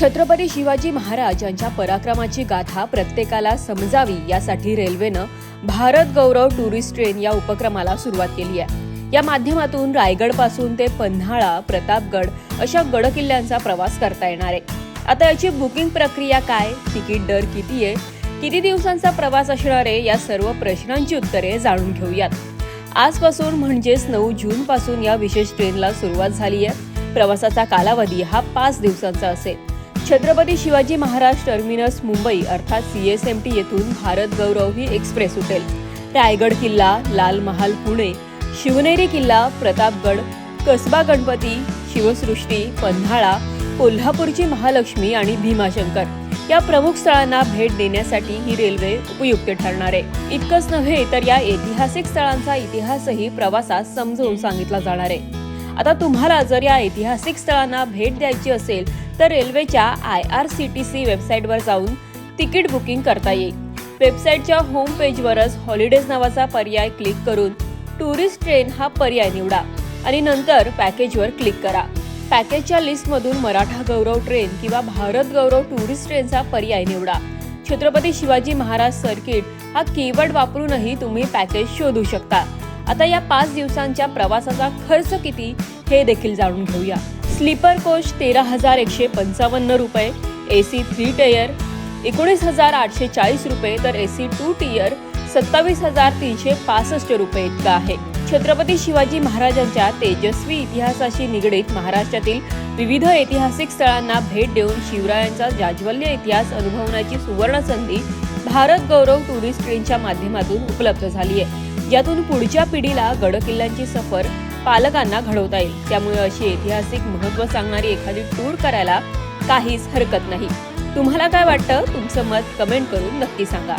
छत्रपती शिवाजी महाराज यांच्या पराक्रमाची गाथा प्रत्येकाला समजावी यासाठी रेल्वेनं भारत गौरव टुरिस्ट ट्रेन या उपक्रमाला सुरुवात केली आहे. या माध्यमातून रायगडपासून ते पन्हाळा प्रतापगड अशा गडकिल्ल्यांचा प्रवास करता येणार आहे. आता याची बुकिंग प्रक्रिया काय? तिकीट दर किती आहे? किती दिवसांचा प्रवास असणार आहे? या सर्व प्रश्नांची उत्तरे जाणून घेऊयात. आजपासून म्हणजेच नऊ जून पासून या विशेष ट्रेनला सुरुवात झाली आहे. प्रवासाचा कालावधी हा पाच दिवसांचा असेल. छत्रपती शिवाजी महाराज टर्मिनस मुंबई अर्थात सी एस एम टी येथून भारत गौरव ही एक्सप्रेस उठेल. रायगड किल्ला लाल महाल पुणे शिवनेरी किल्ला प्रतापगड कसबा गणपती शिवसृष्टी पन्हाळा कोल्हापूरची महालक्ष्मी आणि भीमाशंकर. या प्रमुख स्थळांना भेट देण्यासाठी ही रेल्वे उपयुक्त ठरणार आहे. इतकंच नव्हे तर या ऐतिहासिक स्थळांचा इतिहासही प्रवासात समजवून सांगितला जाणार आहे. आता तुम्हाला जर या ऐतिहासिक स्थळांना भेट द्यायची असेल तर रेल्वेच्या I R C T C वेबसाईटवर जाऊन तिकीट बुकिंग करता येईल. वेबसाईटच्या होम पेजवरच हॉलिडेज नावाचा पर्याय क्लिक करून टुरिस्ट ट्रेन हा पर्याय निवडा आणि नंतर पॅकेजवर क्लिक करा. पॅकेजच्या लिस्टमधून मराठा गौरव ट्रेन किंवा भारत गौरव टुरिस्ट ट्रेनचा पर्याय निवडा. छत्रपती शिवाजी महाराज सर्किट हा कीवर्ड वापरूनही तुम्ही पॅकेज शोधू शकता. आता या पाच दिवसांच्या प्रवासाचा खर्च किती हे देखील जाणून घेऊया. स्लीपर कोच तेरा हजार एकशे पंचावन्न रुपये ए सी थ्री टेयर एकोणीस हजार आठशे चाळीस रुपये तर ए सी टू टियर सत्तावीस हजार तीनशे पासष्ट रुपये इतका आहे. छत्रपती शिवाजी महाराजांच्या तेजस्वी इतिहासाशी निगडीत महाराष्ट्रातील विविध ऐतिहासिक स्थळांना भेट देऊन शिवरायांचा जाज्वल्य इतिहास अनुभवण्याची सुवर्ण संधी भारत गौरव टुरिस्ट ट्रेनच्या माध्यमातून उपलब्ध झाली आहे. ज्यातून पुढच्या पिढीला गडकिल्ल्यांची सफर पालकांना घडवता येईल. त्यामुळे अशी ऐतिहासिक महत्त्व सांगणारी एखादी टूर करायला काहीच हरकत नाही. तुम्हाला काय वाटतं? तुमचं मत कमेंट करून नक्की सांगा.